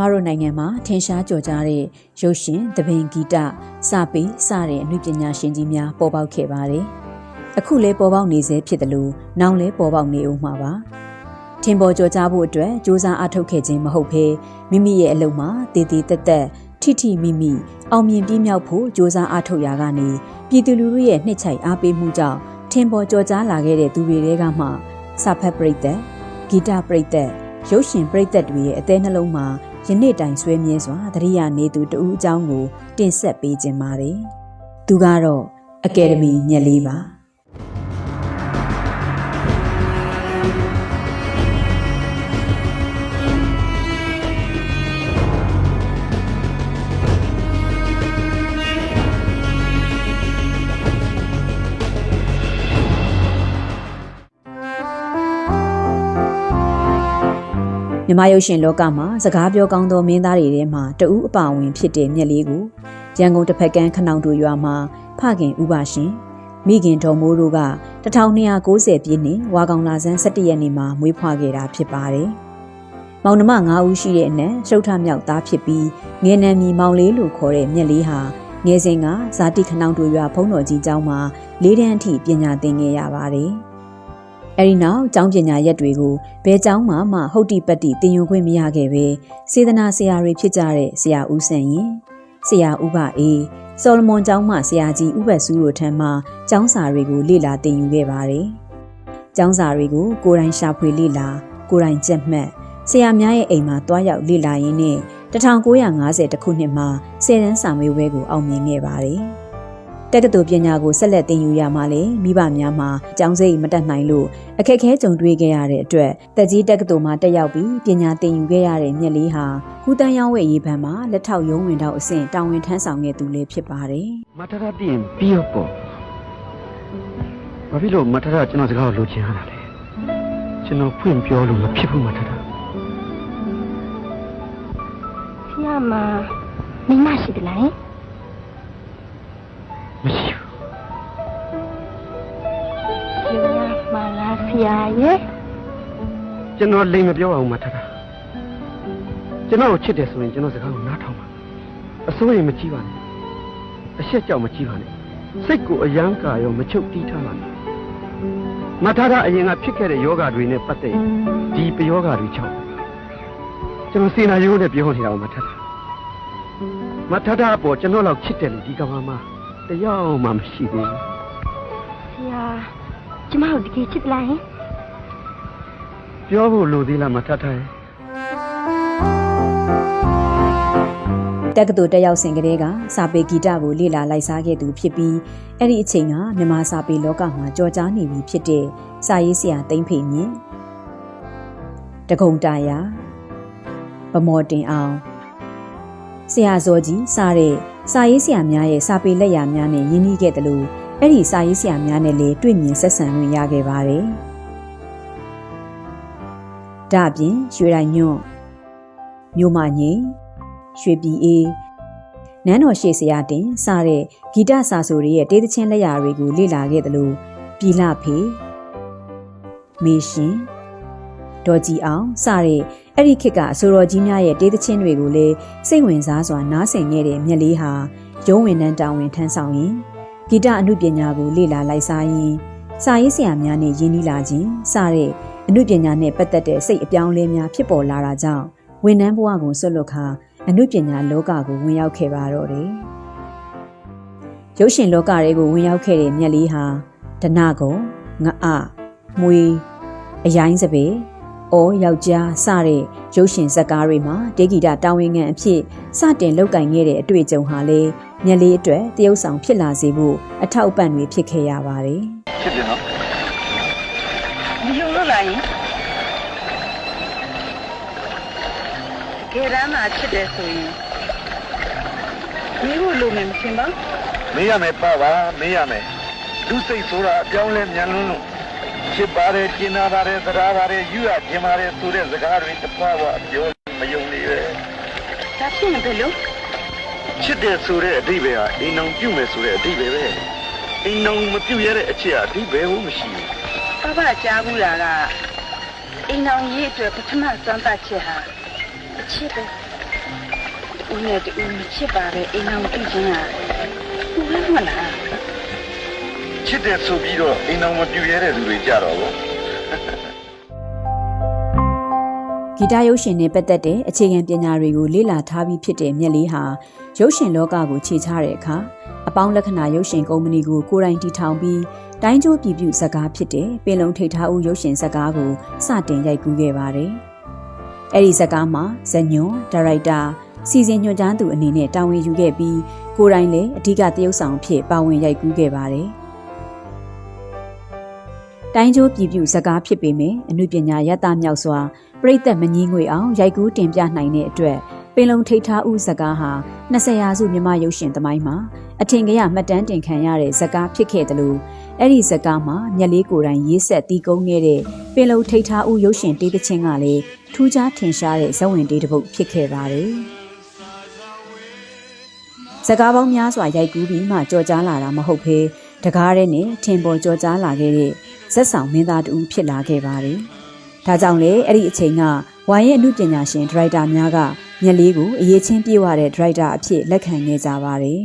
မတို့နိုင်ငံမှာထင်ရှားကျော်ကြားတဲ့ရုပ်ရှင်သဘင်ဂီတစာပေစတဲ့အမှုပညာရှင်ကြီးများပေါ်ပေါက်ခဲ့ပါတယ်။အခုလဲပေါ်ပေါက်နေစေဖြစ်တယ်လို့နောင်လဲပေါ်ပေါက်နေဦးမှာပါ။ထင်ပေါ်ကျော်ကြားဖို့အတွက်စ조사အထုတ်ခဲ့ခြင်းမဟုတ်ဘဲမိမိရဲ့အလုပ်မှာတည်တည်တက်တက်ထိထိမိမိအောင်မြင်ပြည့်မြောက်ဖို့စ조사အထုတ်ရာကနေပြည်သူလူထုရဲ့နှိမ့်ချိုက်အားပေးမှုကြောင့်ထင်ပေါ်ကျော်ကြားလာခဲ့တဲ့သူတွေတဲကမှစာဖတ်ပရိသတ်ဂီတပရိသတ်ရုပ်ရှင်ပရိသတ်တွေရဲ့အသေးနှလုံးမှာ ယနေ့တိုင်ဆွဲမြဲစွာသတိရနေသူတဦးအကြောင်းကိုတင်ဆက်ပေးခြင်းပါတယ်။သူကတော့အကယ်ဒမီညက်လေးပါ။ မြမရုပ်ရှင်လောကမှာစကားပြောကောင်းသောမင်းသားတွေထဲမှာတဦးအပါဝင်ဖြစ်တဲ့မြက်လေးကိုရန်ကုန်တစ်ဖက်ကန်းခနောင်တူရွာမှာဖခင်ဥပရှင်မိခင်တော်မိုးတို့က1290ပြည့်နှစ်ဝါကောင်လာဆန်း17ရက်နေ့မှာမွေးဖွားခဲ့တာဖြစ်ပါတယ်။မောင်နှမ9ဦးရှိတဲ့အနက်ရှုပ်ထမြောက်သားဖြစ်ပြီးငယ်နံမီမောင်လေးလို့ခေါ်တဲ့မြက်လေးဟာငယ်စဉ်ကဇာတိခနောင်တူရွာဖုံးတော်ကြီးကျောင်းမှာလေးတန်းအထိပညာသင်ခဲ့ရပါတယ်။ အဲဒီနောက်ကျောင်းပညာရက်တွေကိုဘဲကျောင်းမှမှဟုတ်တိပတ်တိတင်ယူခွင့်မရခဲ့ပဲစေတနာဆရာတွေဖြစ်ကြတဲ့ဆရာဦးဆန်ရင်ဆရာဦးပါအေးဆော်လမွန်ကျောင်းမှဆရာကြီးဥပတ်စုတို့ထံမှကျောင်းစာတွေကိုလေ့လာသင်ယူခဲ့ပါတယ်။ကျောင်းစာတွေကိုကိုယ်တိုင်ရှာဖွေလေ့လာကိုယ်တိုင်ကြက်မှတ်ဆရာများရဲ့အိမ်မှာတွားရောက်လေ့လာရင်းနဲ့1950ခုနှစ်မှာဆယ်တန်းစာမေးပွဲကိုအောင်မြင်ခဲ့ပါတယ်။ တက္ကသိုလ်ပညာကိုဆက်လက်သင်ယူရမှာလေမိဘများမှာကျောင်းစိတ်မတက်နိုင်လို့အခက်အခဲကြုံတွေ့ခဲ့ရတဲ့အတွက်တက်ကြီးတက္ကသိုလ်မှာတက်ရောက်ပြီးပညာသင်ယူခဲ့ရတဲ့မြက်လေးဟာဟူတန်းရောက်ဝဲရေးဘဏ်မှာလက်ထောက်ရုံးဝင်တော့အဆင့်တာဝန်ထမ်းဆောင်ခဲ့သူလေးဖြစ်ပါတယ်မထထပြင်ပြီးတော့ပေါ့ဘာဖြစ်လို့မထထကျွန်တော်စကားကိုလိုချင်ရတာလဲကျွန်တော်ဖွင့်ပြောလို့မဖြစ်ဘူးမထထဖះမမိမရှိတယ်လား ရဲ့ကျွန်တော်လိမ်မပြောအောင်မထထကျွန်တော်ကိုချစ်တယ်ဆိုရင်ကျွန်တော်စကားကိုနားထောင်ပါအစိုးရင်မကြည့်ပါနဲ့အရှက်ကြောက်မကြည့်ပါနဲ့စိတ်ကိုအယမ်းကာရောမချုပ်တီးထားပါနဲ့မထထအရင်ကဖြစ်ခဲ့တဲ့ယောဂတွေနဲ့ပတ်သက်ရင်ဒီပယောဂတွေချောင်းကျွန်တော်စေနာရိုးနဲ့ပြောနေတာကိုမထထမထထအပေါ်ကျွန်တော်လောက်ချစ်တယ်လို့ဒီကမ္ဘာမှာတယောက်မှမရှိသေးဘူးဖះကျမတို့တကယ်ချစ်လားဟင် ပြောဖို့လိုသေးလားမထထရဲ့တက္ကသိုလ်တက်ရောက်စဉ်ကလေးကစာပေဂီတကိုလေ့လာလိုက်စားခဲ့သူဖြစ်ပြီးအဲ့ဒီအချိန်ကမြန်မာစာပေလောကမှာကြော်ကြားနေပြီဖြစ်တဲ့စာရေးဆရာသိမ့်ဖေမြင့်တကုံတာယာဗမော်တင်အောင်ဆရာဇော်ကြီးစတဲ့စာရေးဆရာများရဲ့စာပေလက်ရာများနဲ့ရင်းနှီးခဲ့တယ်လို့အဲ့ဒီစာရေးဆရာများနဲ့လည်းတွေ့မြင်ဆက်ဆံခွင့်ရခဲ့ပါတယ်။ ဒါ့အပြင်ရွှေရိုင်ညွန့်မြို့မငိမ့်ရွှေပြည်အေးနန်းတော်ရှေ့ဆရာတင်စတဲ့ဂီတစာဆိုတွေရဲ့တေးသချင်းလက်ရာတွေကိုလေ့လာခဲ့တယ်လို့ပြည်လဖေမေရှင်ဒေါ်ကြည်အောင်စတဲ့အဲ့ဒီခေတ်ကအဆိုတော်ကြီးများရဲ့တေးသချင်းတွေကိုလည်းစိတ်ဝင်စားစွာနားဆင်ခဲ့တဲ့မြက်လေးဟာရုံးဝင်နှန်းတာဝန်ထမ်းဆောင်ရင်ဂီတအမှုပညာကိုလေ့လာလိုက်စားရင်စာရေးဆရာများနဲ့ရင်းနှီးလာခြင်းစတဲ့ အမှုပညာနဲ့ပတ်သက်တဲ့စိတ်အပြောင်းအလဲများဖြစ်ပေါ်လာတာကြောင့်ဝန်ထမ်းဘဝကိုဆွတ်လွတ်ခါအမှုပညာလောကကိုဝင်ရောက်ခဲ့ပါတော့တယ်။ရုပ်ရှင်လောကတွေကိုဝင်ရောက်ခဲ့တဲ့မြက်လေးဟာဒနကုံငအမွေအရိုင်းစပေအော်ယောက်ျားစတဲ့ရုပ်ရှင်ဇာတ်ကားတွေမှာတေဂီတာတာဝန်ခံအဖြစ်စတင်လောက်ကင်ခဲ့တဲ့အတွေ့အကြုံဟာလေမြက်လေးအတွက်တရုပ်ဆောင်ဖြစ်လာစေဖို့အထောက်အပံ့တွေဖြစ်ခဲ့ရပါတယ်။ချစ်တယ်နော် တကယ်တမ်းမှချစ်တယ်ဆိုရင်မိဖို့လိုမယ်မထင်ပါမေးရမယ်ပါပါမေးရမယ်လူစိတ်ဆိုတာအပြောင်းလဲမြန်လွန်းလို့ချစ်ပါတယ်ကျင်နာပါတယ်သဒ္ဓါပါတယ်ယူရကျင်ပါတယ်ဆိုတဲ့စကားတွေတစ်ပွားပွားအပြောမယုံနေပဲဒါဖြစ်ရင်ဘယ်လိုချစ်တယ်ဆိုတဲ့အဓိပ္ပာယ်ဟာအိမ်အောင်ပြုတ်မယ်ဆိုတဲ့အဓိပ္ပာယ်ပဲအိမ်အောင်မပြုတ်ရတဲ့အချက်အဓိပ္ပာယ်ဟုတ်မရှိဘူးပပကြားဘူးလားကအိမ်အောင်ရေးအတွက်ပထမစမ်းသပ်ချက်ဟာအ ချစ်ပဲဦးနဲ့တူမချစ်ပါပဲအိမ်အောင်ပြုခြင်းอ่ะဘူးလည်းမလားချစ်တယ်ဆိုပြီးတော့အိမ်တော်မပြူရဲတဲ့သူတွေကြတော့ဗောဂီတရုပ်ရှင်နဲ့ပတ်သက်တဲ့အခြေခံပညာတွေကိုလေ့လာထားပြီးဖြစ်တဲ့မြက်လေးဟာရုပ်ရှင်လောကကိုခြေချတဲ့အခါအပေါင်းလက္ခဏာရုပ်ရှင်ကုမ္ပဏီကိုကိုယ်တိုင်တည်ထောင်ပြီးတိုင်းကျိုးပြည်ပြုဇာတ်ကားဖြစ်တဲ့ပင်လုံထိပ်ထားဦးရုပ်ရှင်ဇာတ်ကားကိုစတင်ရိုက်ကူးခဲ့ပါတယ်။ အဲ့ဒီဇာတ်ကားမှာဇညွန်ဒါရိုက်တာစီစဉ်ညွှန်ကြားသူအနေနဲ့တာဝန်ယူခဲ့ပြီးကိုယ်တိုင်လည်းအဓိကသရုပ်ဆောင်အဖြစ်ပါဝင်ရိုက်ကူးခဲ့ပါတယ်။တိုင်းကျိုးပြည်ပြုဇာတ်ကားဖြစ်ပေမဲ့အမှုပညာရတမြောက်စွာပရိသတ်မငင်းငွေအောင်ရိုက်ကူးတင်ပြနိုင်တဲ့အတွက်ပင်လုံထိပ်ထားဦးဇကားဟာ20ရာစုမြမရုပ်ရှင်သမိုင်းမှာအထင်ကရမှတ်တမ်းတင်ခံရတဲ့ဇကားဖြစ်ခဲ့တယ်လို့ အဲ့ဒီဇကားမှာမျက်လေးကိုယ်တိုင်ရေးဆက်တီးကုန်းခဲ့တဲ့ပင်လုံထိပ်ထားဦးရုပ်ရှင်တေးသချင်းကလည်းထူးခြားထင်ရှားတဲ့ဇဝင်တေးတစ်ပုဒ်ဖြစ်ခဲ့ပါတယ်ဇကားပေါင်းများစွာရိုက်ကူးပြီးမှကြော်ကြားလာတာမဟုတ်ဘဲတကားတဲ့နဲ့ထင်ပေါ်ကြော်ကြားလာခဲ့တဲ့ဇက်ဆောင်မင်းသားတူဖြစ်လာခဲ့ပါတယ်။ဒါကြောင့်လေအဲ့ဒီအချိန်ကဝိုင်းရဲ့အမှုပညာရှင်ဒရိုက်တာများကမျက်လေးကိုအရေးချင်းပြေးဝတဲ့ဒရိုက်တာအဖြစ်လက်ခံခဲ့ကြပါတယ်